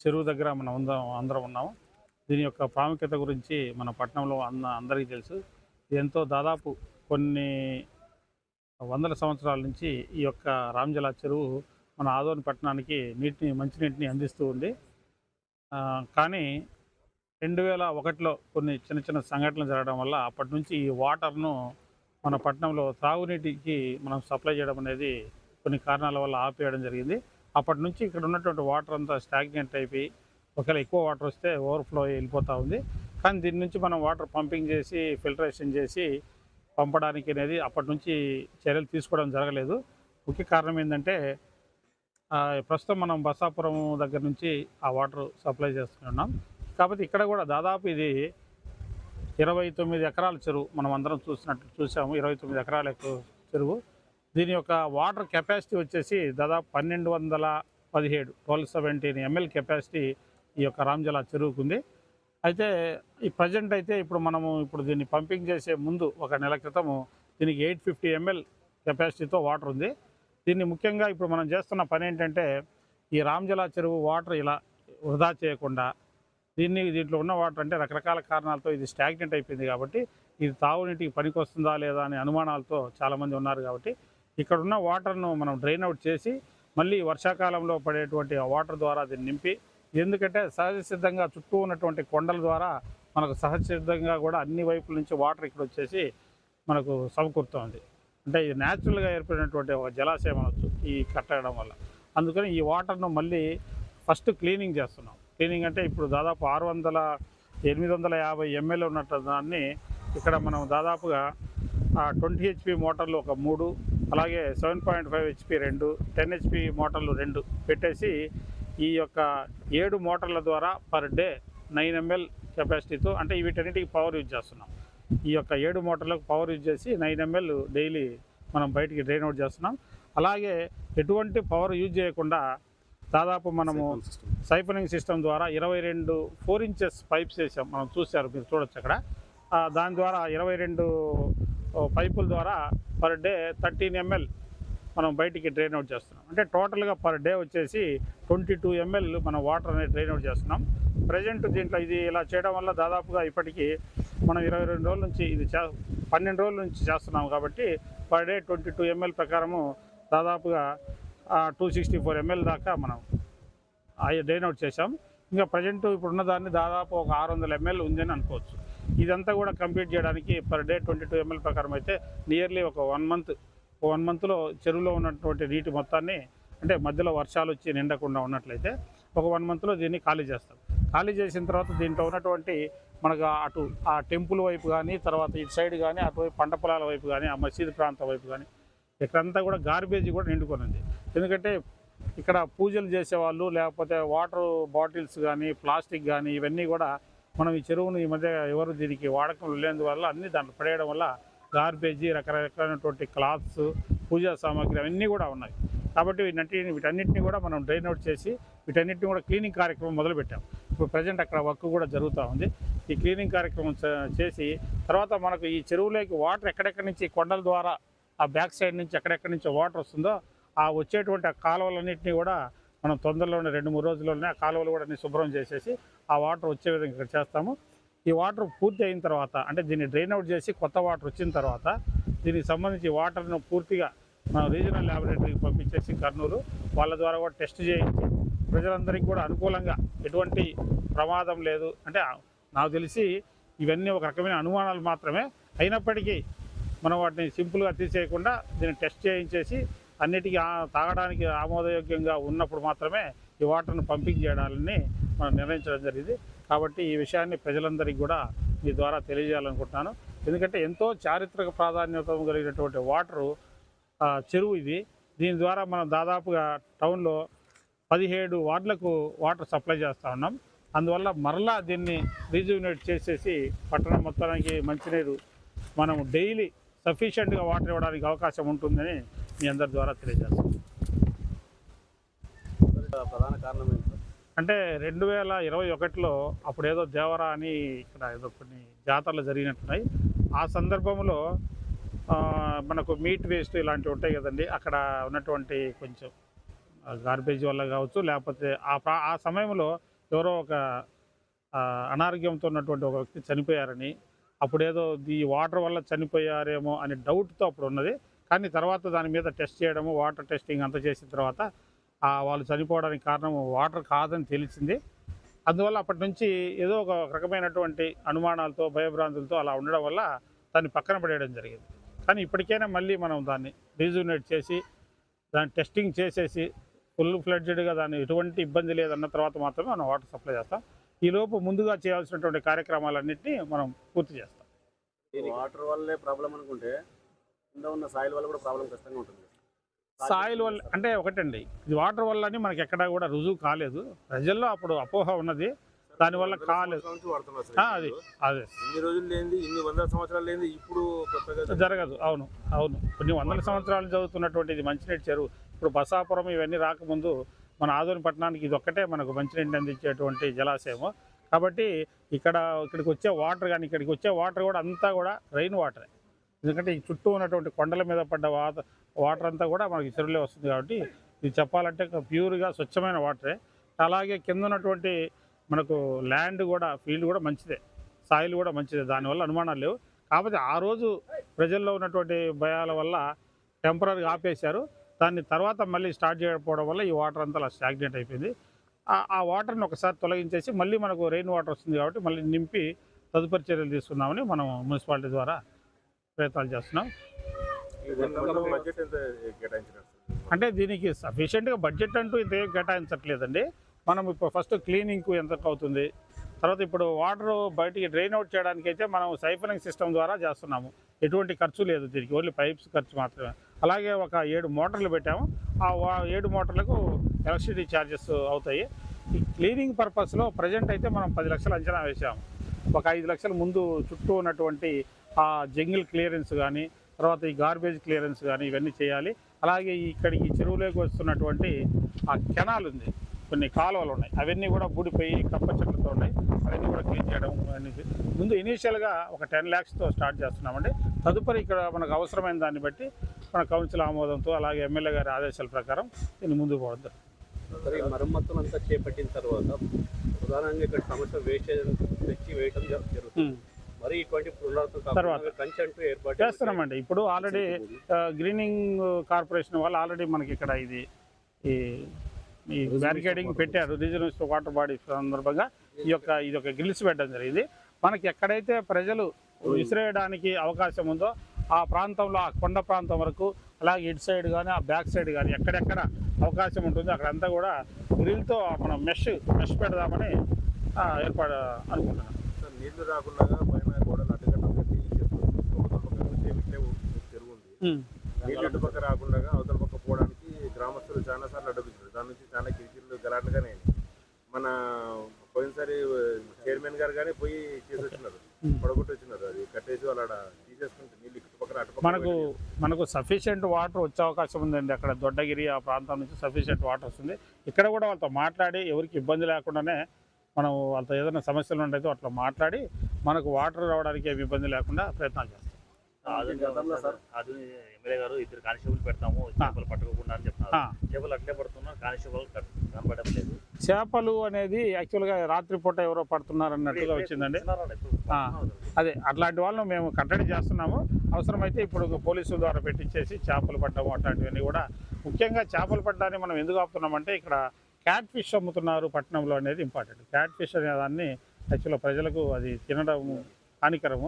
చెరువు దగ్గర మనం అందరం అందరం ఉన్నాము. దీని యొక్క ప్రాముఖ్యత గురించి మన పట్టణంలో అన్న అందరికీ తెలుసు. ఎంతో దాదాపు కొన్ని వందల సంవత్సరాల నుంచి ఈ యొక్క రామ్జలా చెరువు మన ఆదోని పట్టణానికి నీటిని మంచినీటిని అందిస్తూ ఉంది. కానీ రెండు వేల ఒకటిలో కొన్ని చిన్న చిన్న సంఘటనలు జరగడం వల్ల అప్పటి నుంచి ఈ వాటర్ను మన పట్టణంలో తాగునీటికి మనం సప్లై చేయడం అనేది కొన్ని కారణాల వల్ల ఆపేయడం జరిగింది. అప్పటి నుంచి ఇక్కడ ఉన్నటువంటి వాటర్ అంతా స్టాగ్నెంట్ అయిపోయి ఒకవేళ ఎక్కువ వాటర్ వస్తే ఓవర్ఫ్లో వెళ్ళిపోతూ ఉంది. కానీ దీని నుంచి మనం వాటర్ పంపింగ్ చేసి ఫిల్టరేషన్ చేసి పంపడానికి అనేది అప్పటి నుంచి చర్యలు తీసుకోవడం జరగలేదు. ముఖ్య కారణం ఏంటంటే ప్రస్తుతం మనం బసాపురం దగ్గర నుంచి ఆ వాటర్ సప్లై చేస్తున్నాం కాకపోతే ఇక్కడ కూడా దాదాపు ఇది ఇరవై తొమ్మిది ఎకరాల చెరువు మనం అందరం చూసినట్టు చూసాము. ఇరవై తొమ్మిది ఎకరాల చెరువు. దీని యొక్క వాటర్ కెపాసిటీ వచ్చేసి దాదాపు పన్నెండు వందల పదిహేడు ట్వెల్వ్ సెవెంటీన్ ఎంఎల్ కెపాసిటీ ఈ యొక్క రామ్జలా చెరువుకుంది. అయితే ఈ ప్రజెంట్ అయితే ఇప్పుడు మనము ఇప్పుడు దీన్ని పంపింగ్ చేసే ముందు ఒక నెల క్రితము దీనికి ఎయిట్ ఫిఫ్టీ ఎంఎల్ కెపాసిటీతో వాటర్ ఉంది. దీన్ని ముఖ్యంగా ఇప్పుడు మనం చేస్తున్న పని ఏంటంటే ఈ రామ్జలా చెరువు వాటర్ ఇలా వృధా చేయకుండా దీన్ని దీంట్లో ఉన్న వాటర్ అంటే రకరకాల కారణాలతో ఇది స్టాగ్నెంట్ అయిపోయింది కాబట్టి ఇది తాగునీటికి పనికొస్తుందా లేదా అనే అనుమానాలతో చాలామంది ఉన్నారు కాబట్టి ఇక్కడ ఉన్న వాటర్ను మనం డ్రైన్ అవుట్ చేసి మళ్ళీ వర్షాకాలంలో పడేటువంటి వాటర్ ద్వారా దీన్ని నింపి ఎందుకంటే సహజ సిద్ధంగా చుట్టూ ఉన్నటువంటి కొండల ద్వారా మనకు సహజ సిద్ధంగా కూడా అన్ని వైపుల నుంచి వాటర్ ఇక్కడ వచ్చేసి మనకు సమకూరుతోంది. అంటే ఇది న్యాచురల్గా ఏర్పడినటువంటి ఒక జలాశయం అనొచ్చు ఈ కట్టడం వల్ల. అందుకని ఈ వాటర్ను మళ్ళీ ఫస్ట్ క్లీనింగ్ చేస్తున్నాం. క్లీనింగ్ అంటే ఇప్పుడు దాదాపు ఆరు వందల ఎనిమిది వందల యాభై ఎంఎల్ ఉన్నట్టు దాన్ని ఇక్కడ మనం దాదాపుగా ట్వంటీ హెచ్పి మోటార్లు ఒక మూడు అలాగే సెవెన్ పాయింట్ ఫైవ్ హెచ్పి రెండు టెన్ హెచ్పి మోటార్లు రెండు పెట్టేసి ఈ యొక్క ఏడు మోటార్ల ద్వారా పర్ డే నైన్ ఎంఎల్ కెపాసిటీతో అంటే వీటన్నిటికి పవర్ యూజ్ చేస్తున్నాం. ఈ యొక్క ఏడు మోటార్లకు పవర్ యూజ్ చేసి నైన్ ఎంఎల్ డైలీ మనం బయటికి డ్రైన్ అవుట్ చేస్తున్నాం. అలాగే ఎటువంటి పవర్ యూజ్ చేయకుండా దాదాపు మనము సైఫనింగ్ సిస్టమ్ ద్వారా ఇరవై రెండు ఫోర్ ఇంచెస్ పైప్స్ వేసాం. మనం చూశారు మీరు చూడొచ్చు అక్కడ. దాని ద్వారా ఇరవై రెండు పైపుల ద్వారా పర్ డే థర్టీన్ ఎంఎల్ మనం బయటికి డ్రైన్ అవుట్ చేస్తున్నాం. అంటే టోటల్గా పర్ డే వచ్చేసి ట్వంటీ టూ ఎంఎల్ మనం వాటర్ అనేది డ్రైన్ అవుట్ చేస్తున్నాం. ప్రజెంట్ దీంట్లో ఇది ఇలా చేయడం వల్ల దాదాపుగా ఇప్పటికీ మనం ఇరవై రెండు రోజుల నుంచి ఇది చే పన్నెండు రోజుల నుంచి చేస్తున్నాం కాబట్టి per day twenty two ML ప్రకారము దాదాపుగా టూ సిక్స్టీ ఫోర్ ఎంఎల్ దాకా మనం అవి డ్రైన్ అవుట్ చేసాం ఇంకా ప్రజెంట్ ఇప్పుడున్న దాన్ని దాదాపు ఒక ఆరు వందల ఎంఎల్ ఉందని అనుకోవచ్చు. ఇదంతా కూడా కంప్లీట్ చేయడానికి per day twenty two ML ప్రకారం అయితే నియర్లీ ఒక వన్ మంత్ వన్ మంత్లో చెరువులో ఉన్నటువంటి నీటి మొత్తాన్ని అంటే మధ్యలో వర్షాలు వచ్చి నిండకుండా ఉన్నట్లయితే ఒక వన్ మంత్లో దీన్ని ఖాళీ చేస్తాం. ఖాళీ చేసిన తర్వాత దీంట్లో ఉన్నటువంటి మనకు అటు ఆ టెంపుల్ వైపు కానీ తర్వాత ఇటు సైడ్ కానీ అటువైపు పంట పొలాల వైపు కానీ ఆ మసీదు ప్రాంతం వైపు కానీ ఇక్కడంతా కూడా గార్బేజ్ కూడా నిండుకొని ఎందుకంటే ఇక్కడ పూజలు చేసేవాళ్ళు లేకపోతే వాటర్ బాటిల్స్ కానీ ప్లాస్టిక్ కానీ ఇవన్నీ కూడా మనం ఈ చెరువును ఈ మధ్య ఎవరు దీనికి వాడకం లేనందువల్ల అన్ని దాంట్లో పడేయడం వల్ల గార్బేజీ రకరకాలైనటువంటి క్లాత్స్ పూజా సామాగ్రి అవన్నీ కూడా ఉన్నాయి. కాబట్టి వీటన్నిటిని వీటన్నిటిని కూడా మనం డ్రైన్ అవుట్ చేసి వీటన్నిటిని కూడా క్లీనింగ్ కార్యక్రమం మొదలుపెట్టాం. ఇప్పుడు ప్రజెంట్ అక్కడ వర్క్ కూడా జరుగుతూ ఉంది. ఈ క్లీనింగ్ కార్యక్రమం చేసి తర్వాత మనకు ఈ చెరువులోకి వాటర్ ఎక్కడెక్కడి నుంచి కొండల ద్వారా ఆ బ్యాక్ సైడ్ నుంచి ఎక్కడెక్కడి నుంచి వాటర్ వస్తుందో ఆ వచ్చేటువంటి ఆ కాలువలన్నింటినీ కూడా మనం తొందరలోనే రెండు మూడు రోజుల్లోనే ఆ కాలువలు కూడా అన్ని శుభ్రం చేసేసి ఆ వాటర్ వచ్చే విధంగా ఇక్కడ చేస్తాము. ఈ వాటర్ పూర్తి అయిన తర్వాత అంటే దీన్ని డ్రైన్ అవుట్ చేసి కొత్త వాటర్ వచ్చిన తర్వాత దీనికి సంబంధించి వాటర్ను పూర్తిగా మన రీజనల్ ల్యాబొరేటరీకి పంపించేసి కర్నూలు వాళ్ళ ద్వారా కూడా టెస్ట్ చేయించి ప్రజలందరికీ కూడా అనుకూలంగా ఎటువంటి ప్రమాదం లేదు. అంటే నాకు తెలిసి ఇవన్నీ ఒక రకమైన అనుమానాలు మాత్రమే. అయినప్పటికీ మనం వాటిని సింపుల్గా తీసేయకుండా దీన్ని టెస్ట్ చేయించేసి అన్నిటికీ తాగడానికి ఆమోదయోగ్యంగా ఉన్నప్పుడు మాత్రమే ఈ వాటర్ను పంపింగ్ చేయడాలని మనం నిర్ణయించడం జరిగింది. కాబట్టి ఈ విషయాన్ని ప్రజలందరికీ కూడా మీ ద్వారా తెలియజేయాలనుకుంటున్నాను. ఎందుకంటే ఎంతో చారిత్రక ప్రాధాన్యత కలిగినటువంటి వాటరు చెరువు ఇది. దీని ద్వారా మనం దాదాపుగా టౌన్లో పదిహేడు వార్డులకు వాటర్ సప్లై చేస్తూ ఉన్నాం. అందువల్ల మరలా దీన్ని రీజువినేట్ చేసేసి పట్టణం మొత్తానికి మంచినీరు మనం డైలీ సఫిషియెంట్గా వాటర్ ఇవ్వడానికి అవకాశం ఉంటుందని మీ అందరి ద్వారా తెలియజేస్తాం. ప్రధాన కారణం ఏంటి అంటే రెండు వేల ఇరవై ఒకటిలో అప్పుడు ఏదో దేవరా అని ఇక్కడ ఏదో కొన్ని జాతరలు జరిగినట్టున్నాయి. ఆ సందర్భంలో మనకు మీట్ వేస్ట్ ఇలాంటివి ఉంటాయి కదండి. అక్కడ ఉన్నటువంటి కొంచెం గార్బేజ్ వల్ల కావచ్చు లేకపోతే ఆ ఆ సమయంలో ఎవరో ఒక అనారోగ్యంతో ఉన్నటువంటి ఒక వ్యక్తి చనిపోయారని అప్పుడేదో ఈ వాటర్ వల్ల చనిపోయారేమో అనే డౌట్తో అప్పుడు ఉన్నది. కానీ తర్వాత దాని మీద టెస్ట్ చేయడము వాటర్ టెస్టింగ్ అంతా చేసిన తర్వాత వాళ్ళు చనిపోవడానికి కారణం వాటర్ కాదని తెలిసింది. అందువల్ల అప్పటి నుంచి ఏదో ఒక రకమైనటువంటి అనుమానాలతో భయభ్రాంతులతో అలా ఉండడం వల్ల దాన్ని పక్కన పడేయడం జరిగింది. కానీ ఇప్పటికైనా మళ్ళీ మనం దాన్ని రీజునేట్ చేసి దాన్ని టెస్టింగ్ చేసేసి ఫుల్ ఫ్లడ్జెడ్గా దాన్ని ఎటువంటి ఇబ్బంది లేదన్న తర్వాత మాత్రమే మనం వాటర్ సప్లై చేస్తాం. ఈలోపు ముందుగా చేయాల్సినటువంటి కార్యక్రమాలన్నింటినీ మనం పూర్తి చేస్తాం. వాటర్ వల్లే ప్రాబ్లం అనుకుంటే కింద ఉన్న సాయిల్ వల్ల కూడా ప్రాబ్లం ఖచ్చితంగా ఉంటుంది. సాయిల్ వల్ల అంటే ఒకటండి. ఇది వాటర్ వల్ల అని మనకి ఎక్కడా కూడా రుజువు కాలేదు. ప్రజల్లో అప్పుడు అపోహ ఉన్నది. దానివల్ల కాలేదు. అది. అదే. ఇన్ని రోజులు లేనిది ఇన్ని వందల సంవత్సరాలు ఇప్పుడు జరగదు. అవును అవును. కొన్ని వందల సంవత్సరాలు చదువుతున్నటువంటి ఇది మంచినీటి చెరువు. ఇప్పుడు బసాపురం ఇవన్నీ రాకముందు మన ఆదోని పట్టణానికి ఇది ఒక్కటే మనకు మంచినీటిని అందించేటువంటి జలాశయము. కాబట్టి ఇక్కడ ఇక్కడికి వచ్చే వాటర్ కానీ ఇక్కడికి వచ్చే వాటర్ కూడా అంతా కూడా రైన్ వాటరే ఎందుకంటే ఈ చుట్టూ ఉన్నటువంటి కొండల మీద పడ్డ వాత వాటర్ అంతా కూడా మనకి చెరువులే వస్తుంది కాబట్టి ఇది చెప్పాలంటే ప్యూర్గా స్వచ్ఛమైన వాటరే. అలాగే కింద ఉన్నటువంటి మనకు ల్యాండ్ కూడా ఫీల్డ్ కూడా మంచిదే. సాయిల్ కూడా మంచిదే. దానివల్ల అనుమానాలు లేవు. కాకపోతే ఆ రోజు ప్రజల్లో ఉన్నటువంటి భయాల వల్ల టెంపరీగా ఆపేశారు. దాన్ని తర్వాత మళ్ళీ స్టార్ట్ చేయకపోవడం వల్ల ఈ వాటర్ అంతా అలా స్టాగ్నెంట్ అయిపోయింది. ఆ- ఆ వాటర్ని ఒకసారి తొలగించేసి మళ్ళీ మనకు రెయిన్ వాటర్ వస్తుంది కాబట్టి మళ్ళీ నింపి తదుపరి చర్యలు తీసుకుందామని మనం మున్సిపాలిటీ ద్వారా ప్రయత్నాలు చేస్తున్నాం? అంటే దీనికి సఫిషియెంట్గా బడ్జెట్ అంటూ ఇంత ఏం కేటాయించట్లేదండి. మనం ఇప్పుడు ఫస్ట్ క్లీనింగ్కు ఎంత అవుతుంది? తర్వాత ఇప్పుడు వాటర్ బయటికి డ్రైన్ అవుట్ చేయడానికి అయితే మనం సైఫనింగ్ సిస్టమ్ ద్వారా చేస్తున్నాము. ఎటువంటి ఖర్చు లేదు దీనికి ఓన్లీ పైప్స్ ఖర్చు మాత్రమే. అలాగే ఒక ఏడు మోటార్లు పెట్టాము. ఆ ఏడు మోటార్లకు ఎలక్ట్రిసిటీ ఛార్జెస్ అవుతాయి. ఈ క్లీనింగ్ పర్పస్లో ప్రజెంట్ అయితే మనం పది లక్షలు అంచనా వేసాము ఒక ఐదు లక్షల ముందు చుట్టూ ఉన్నటువంటి ఆ జంగిల్ క్లియరెన్స్ కానీ తర్వాత ఈ గార్బేజ్ క్లియరెన్స్ కానీ ఇవన్నీ చేయాలి. అలాగే ఇక్కడికి చెరువులోకి వస్తున్నటువంటి ఆ కెనాల్ ఉంది. కొన్ని కాలువలు ఉన్నాయి. అవన్నీ కూడా బూడిపోయి కప్ప చెట్లతో ఉన్నాయి. అవన్నీ కూడా క్లీన్ చేయడం ముందు ఇనీషియల్గా ఒక టెన్ ల్యాక్స్తో స్టార్ట్ చేస్తున్నామండి. తదుపరి ఇక్కడ మనకు అవసరమైన దాన్ని బట్టి మన కౌన్సిల్ ఆమోదంతో అలాగే ఎమ్మెల్యే గారి ఆదేశాల ప్రకారం దీన్ని ముందుకు పోవద్దు. సరే మరమ్మతులు అంతా చేపట్టిన తర్వాత ప్రధానంగా ఇక్కడ సమస్య వేస్టేజ్ తెచ్చి వేయడం జరు- జరుగుతుంది మరి ఇటువంటి తర్వాత. ఏర్పాటు చేస్తున్నామండి. ఇప్పుడు ఆల్రెడీ గ్రీనింగ్ కార్పొరేషన్ వాళ్ళు ఆల్రెడీ మనకి ఇక్కడ ఇది ఈ ఈ బ్యారికేడింగ్ పెట్టారు. రీజనల్ వాటర్ బాడీ సందర్భంగా ఈ యొక్క ఇది ఒక గ్రిల్స్ పెట్టడం జరిగింది. మనకి ఎక్కడైతే ప్రజలు విసిరేయడానికి అవకాశం ఉందో ఆ ప్రాంతంలో ఆ కొండ ప్రాంతం వరకు అలాగే ఇటు సైడ్ కానీ ఆ బ్యాక్ సైడ్ కానీ ఎక్కడెక్కడ అవకాశం ఉంటుందో అక్కడంతా కూడా గ్రిల్తో మనం మెష్ మెష్ పెడదామని ఆ, ఏర్పాటు అనుకుంటున్నాం. నీళ్ళు రాకుండా పైన గోడలు అడ్డుకట్టలు కట్టి చేస్తున్నారు. ఒక పక్క నుంచి ఇట్లే చెరువు ఉంది ఉమ్. నీళ్ళు ఇటు పక్క రాకుండా అవతల పక్క పోవడానికి గ్రామస్తులు చాలా సార్లు అడ్డుపించారు దాని నుంచి చాలా కిరికిర్లు గలాట్లుగానే. మన పోయినసారి చైర్మన్ గారు కానీ పోయి చేసి వచ్చినారు. పొడగొట్టి వచ్చినారు అది. కట్టేసి వాళ్ళు ఆడ తీసేసుకుంటే నీళ్ళు ఇటు పక్కన అటు మనకు మనకు సఫిషియెంట్ వాటర్ వచ్చే అవకాశం ఉందండి. అక్కడ దొడ్డగిరి ఆ ప్రాంతం నుంచి సఫిషియెంట్ వాటర్ వస్తుంది. ఇక్కడ కూడా వాళ్ళతో మాట్లాడి ఎవరికి ఇబ్బంది లేకుండానే మనం వాళ్ళతో ఏదైనా సమస్యలు ఉండైతే అట్లా మాట్లాడి మనకు వాటర్ రావడానికి ఏమి ఇబ్బంది లేకుండా ప్రయత్నాలు చేస్తాం. ఎమ్మెల్యే గారు ఇద్దరు కానిస్టేబుల్ పెడతాము చేపలు పట్టుకోకుండా అని చెప్తున్నారు. చేపలు అట్లే పడుతున్నారు కానిస్టేబుల్ కనబడడం లేదు చేపలు అనేది యాక్చువల్గా రాత్రిపూట ఎవరో పడుతున్నారు అన్నట్టుగా వచ్చిందండి. అదే అట్లాంటి వాళ్ళను మేము కట్టడి చేస్తున్నాము. అవసరమైతే ఇప్పుడు పోలీసుల ద్వారా పెట్టించేసి చేపలు పట్టడం అట్లాంటివన్నీ కూడా. ముఖ్యంగా చేపలు పట్టడాన్ని మనం ఎందుకు ఆపుతున్నామంటే ఇక్కడ క్యాట్ ఫిష్ అమ్ముతున్నారు పట్టణంలో అనేది ఇంపార్టెంట్. క్యాట్ ఫిష్ అనే దాన్ని యాక్చువల్గా ప్రజలకు అది తినడం హానికరము.